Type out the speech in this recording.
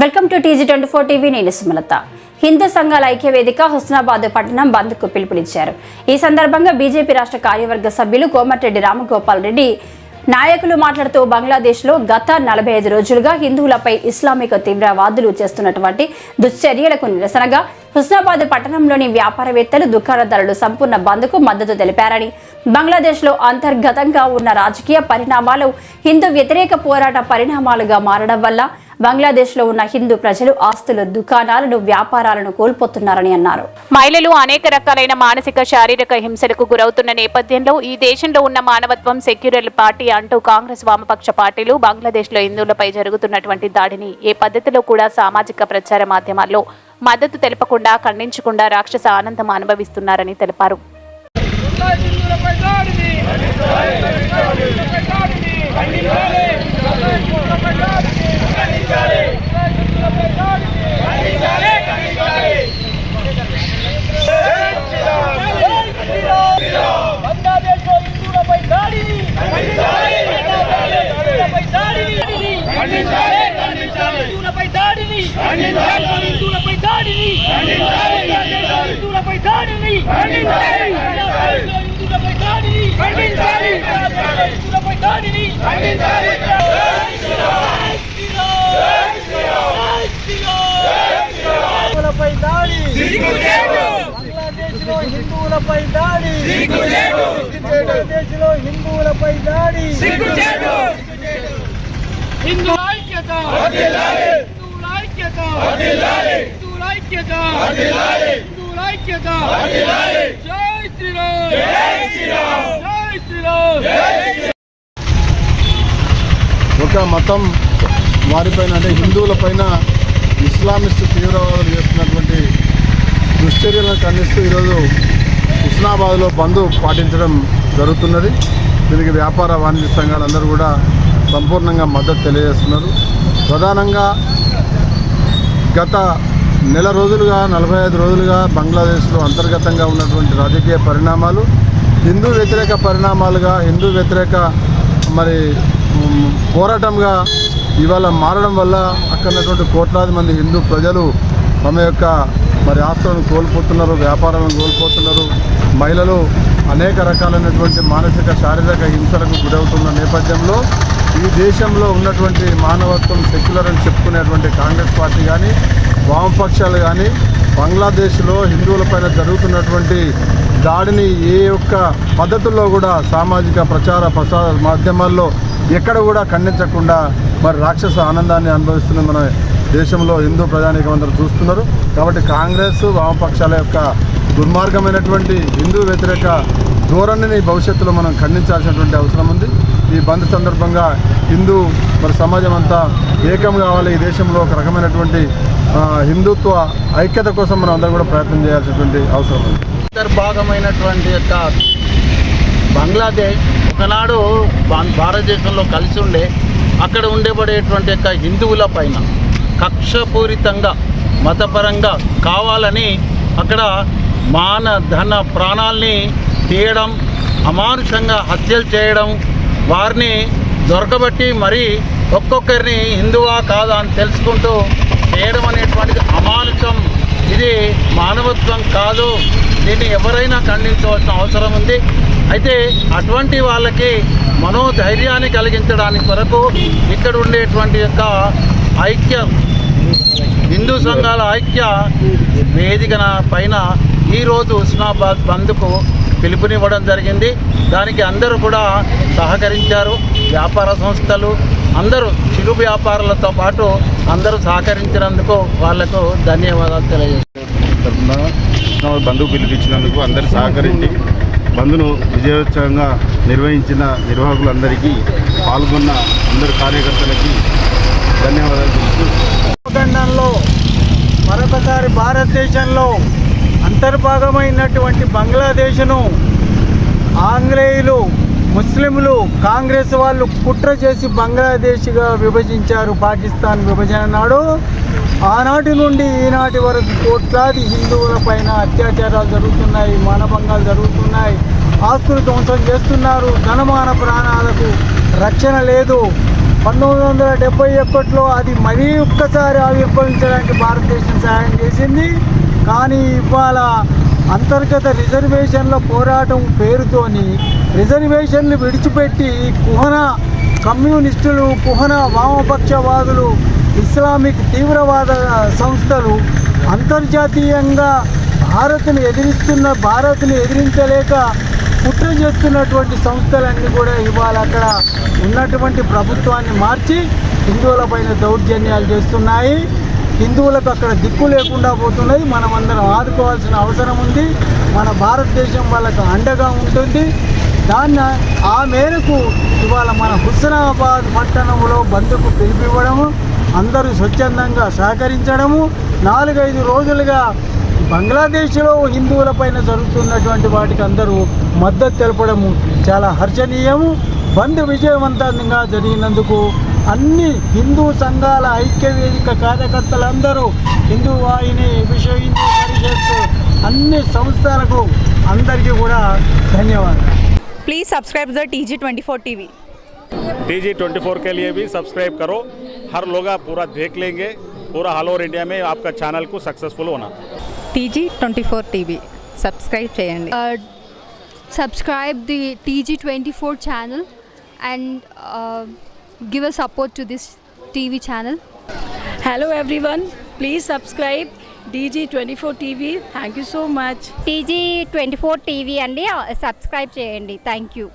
Welcome to TG twenty four TV నేను సుమలత. హిందూ సంఘాల ఐక్య వేదిక హుస్నాబాద్ పట్టణం బంద్కు పిలుపునిచ్చారు. ఈ సందర్భంగా బీజేపీ రాష్ట్ర కార్యవర్గ సభ్యులు కోమటిరెడ్డి రామగోపాల్ రెడ్డి నాయకులు మాట్లాడుతూ బంగ్లాదేశ్లో గత నలభై ఐదు రోజులుగా హిందువులపై ఇస్లామిక తీవ్రవాదులు చేస్తున్నటువంటి దుశ్చర్యలకు నిరసనగా హుస్నాబాద్ పట్టణంలోని వ్యాపారవేత్తలు దుకాణదారులు సంపూర్ణ బంద్కు మద్దతు తెలిపారని బంగ్లాదేశ్లో అంతర్గతంగా ఉన్న రాజకీయ పరిణామాలు హిందూ వ్యతిరేక పోరాట పరిణామాలుగా మారడం వల్ల బంగ్లాదేశ్లో ఉన్న హిందూ ప్రజలు ఆస్తులు దుకాణాలను వ్యాపారాలను కోల్పోతున్నారని అన్నారు. మహిళలు అనేక రకాలైన మానసిక శారీరక హింసలకు గురవుతున్న నేపథ్యంలో ఈ దేశంలో ఉన్న మానవత్వం సెక్యులర్ పార్టీ అంటూ కాంగ్రెస్ వామపక్ష పార్టీలు బంగ్లాదేశ్లో హిందువులపై జరుగుతున్నటువంటి దాడిని ఏ పద్ధతిలో కూడా సామాజిక ప్రచార మాధ్యమాల్లో మద్దతు తెలపకుండా ఖండించకుండా రాక్షస ఆనందం అనుభవిస్తున్నారని తెలిపారు హిందువులపై దాడిని హిందువులపై దాడిని హిందువులపై దాడిని హిందువులపై దాడిని బంగ్లాదేశ్లో హిందువులపై దాడిని హిందువులపై దాడిని హిందువులపై దాడిని హిందువులపై దాడిని హిందువులపై దాడిని హిందువులపై దాడిని హిందువులపై దాడిని హిందువులపై దాడి బంగ్లాదేశ్లో హిందువులపై దాడి బంగ్లాదేశ్లో హిందువులపై హిందూ ఐక్యత. హిందువుల ఐక్యత. హిందువుల ఐక్యత. హిందువుల ఐక్యత. జై శ్రీరామ్. జై శ్రీరామ్. జై శ్రీరామ్. ఒక మతం వారిపైన అంటే హిందువులపైన ఇస్లామిస్ట్ తీవ్రవాదులు చేస్తున్నటువంటి దుశ్చర్యలను ఖండిస్తూ ఈరోజు హుస్నాబాద్లో బంద్ పాటించడం జరుగుతున్నది. దీనికి వ్యాపార వాణిజ్య సంఘాలందరూ కూడా సంపూర్ణంగా మద్దతు తెలియజేస్తున్నారు. ప్రధానంగా గత నెల రోజులుగా నలభై ఐదు రోజులుగా బంగ్లాదేశ్లో అంతర్గతంగా ఉన్నటువంటి రాజకీయ పరిణామాలు హిందూ వ్యతిరేక పరిణామాలుగా హిందూ వ్యతిరేక మరి పోరాటంగా ఇవాళ మారడం వల్ల అక్కడ ఉన్నటువంటి కోట్లాది మంది హిందూ ప్రజలు తమ యొక్క మరి ఆస్తులను కోల్పోతున్నారు వ్యాపారాలను కోల్పోతున్నారు. మహిళలు అనేక రకాలైనటువంటి మానసిక శారీరక హింసలకు గురవుతున్న నేపథ్యంలో ఈ దేశంలో ఉన్నటువంటి మానవత్వం సెక్యులర్ అని చెప్పుకునేటువంటి కాంగ్రెస్ పార్టీ కానీ వామపక్షాలు కానీ బంగ్లాదేశ్లో హిందువులపైన జరుగుతున్నటువంటి దాడిని ఏ ఒక్క పద్ధతుల్లో కూడా సామాజిక ప్రచార ప్రసార మాధ్యమాల్లో ఎక్కడ కూడా ఖండించకుండా మరి రాక్షస ఆనందాన్ని అనుభవిస్తున్న మన దేశంలో హిందూ ప్రజానీకం అందరూ చూస్తున్నారు. కాబట్టి కాంగ్రెస్ వామపక్షాల యొక్క దుర్మార్గమైనటువంటి హిందూ వ్యతిరేక ధోరణిని భవిష్యత్తులో మనం ఖండించాల్సినటువంటి అవసరం ఉంది. ఈ బంద్ సందర్భంగా హిందూ మరి సమాజం అంతా ఏకం కావాలి. ఈ దేశంలో ఒక రకమైనటువంటి హిందుత్వ ఐక్యత కోసం మనం అందరూ కూడా ప్రయత్నం చేయాల్సినటువంటి అవసరం ఉంది. అంతర్భాగమైనటువంటి యొక్క బంగ్లాదేశ్ ఒకనాడు భారతదేశంలో కలిసి ఉండే అక్కడ ఉండేబడేటువంటి యొక్క హిందువుల పైన కక్షపూరితంగా మతపరంగా కావాలని అక్కడ మాన ధన ప్రాణాల్ని తీయడం అమానుషంగా హత్యలు చేయడం వారిని దొరకబట్టి మరీ ఒక్కొక్కరిని హిందువా కాదా అని తెలుసుకుంటూ చేయడం అనేటువంటిది అమానుషం. ఇది మానవత్వం కాదు. దీన్ని ఎవరైనా ఖండించవలసిన అవసరం ఉంది. అయితే అటువంటి వాళ్ళకి మనోధైర్యాన్ని కలిగించడానికి కొరకు ఇక్కడ ఉండేటువంటి యొక్క ఐక్య హిందూ సంఘాల ఐక్య వేదికన పైన ఈరోజు ఉస్మాబాద్ బంద్కు పిలుపునివ్వడం జరిగింది. దానికి అందరూ కూడా సహకరించారు. వ్యాపార సంస్థలు అందరూ చిరు వ్యాపారులతో పాటు అందరూ సహకరించినందుకు వాళ్ళకు ధన్యవాదాలు తెలియజేస్తున్నారు బంధువు పిలిపించినందుకు అందరు సహకరించి బంధును విజయోత్సవంగా నిర్వహించిన నిర్వాహకులందరికీ పాల్గొన్న అందరు కార్యకర్తలకి ధన్యవాదాలు భారతదేశంలో అంతర్భాగమైనటువంటి బంగ్లాదేశ్ను ఆంగ్లేయులు ముస్లింలు కాంగ్రెస్ వాళ్ళు కుట్ర చేసి బంగ్లాదేశ్గా విభజించారు పాకిస్తాన్ విభజన నాడు. ఆనాటి నుండి ఈనాటి వరకు కోట్లాది హిందువుల పైన అత్యాచారాలు జరుగుతున్నాయి మానభంగాలు జరుగుతున్నాయి ఆస్తులు ధ్వంసం చేస్తున్నారు ధనమాన ప్రాణాలకు రక్షణ లేదు. పంతొమ్మిది వందల డెబ్బై ఒకటిలో అది మరీ ఒక్కసారి ఆవిర్భవించడానికి భారతదేశం సహాయం చేసింది. కానీ ఇవాళ అంతర్గత రిజర్వేషన్ల పోరాటం పేరుతోని రిజర్వేషన్లు విడిచిపెట్టి కుహన కమ్యూనిస్టులు కుహన వామపక్షవాదులు ఇస్లామిక్ తీవ్రవాద సంస్థలు అంతర్జాతీయంగా భారత్ను ఎదిరిస్తున్న భారత్ను ఎదిరించలేక కుట్ర చేస్తున్నటువంటి సంస్థలన్నీ కూడా ఇవాళ అక్కడ ఉన్నటువంటి ప్రభుత్వాన్ని మార్చి హిందువులపైన దౌర్జన్యాలు చేస్తున్నాయి. హిందువులకు అక్కడ దిక్కు లేకుండా పోతున్నది. మనం అందరం ఆదుకోవాల్సిన అవసరం ఉంది. మన భారతదేశం వాళ్ళకు అండగా ఉంటుంది. దాన్ని ఆ మేరకు ఇవాళ మన హుస్నాబాద్ పట్టణంలో బంద్కు పిలిపివ్వడము అందరూ స్వచ్ఛందంగా సహకరించడము నాలుగైదు రోజులుగా బంగ్లాదేశ్లో హిందువులపైన జరుగుతున్నటువంటి వాటికి అందరూ మద్దతు తెలపడము చాలా హర్షణీయము బంద్ విజయవంతంగా జరిగినందుకు అన్ని హిందూ సంఘాల ఐక్య వేదిక కార్యకర్తలందరూ హిందూ వాహిని విశ్వ హిందూ పరిషత్ అన్ని సంస్థలకు అందరికీ కూడా ధన్యవాదాలు please subscribe the T G twenty four T V T G twenty four के लिए भी सब्सक्राइब करो हर लोग आप पूरा देख लेंगे पूरा ऑल ओवर इंडिया में आपका चैनल को सक्सेसफुल होना TG twenty four TV subscribe చేయండి. Subscribe the TG twenty four channel and give a support to this TV channel hello everyone please subscribe TG twenty four TV thank you so much TG twenty four TV అండి. Subscribe చేయండి. Thank you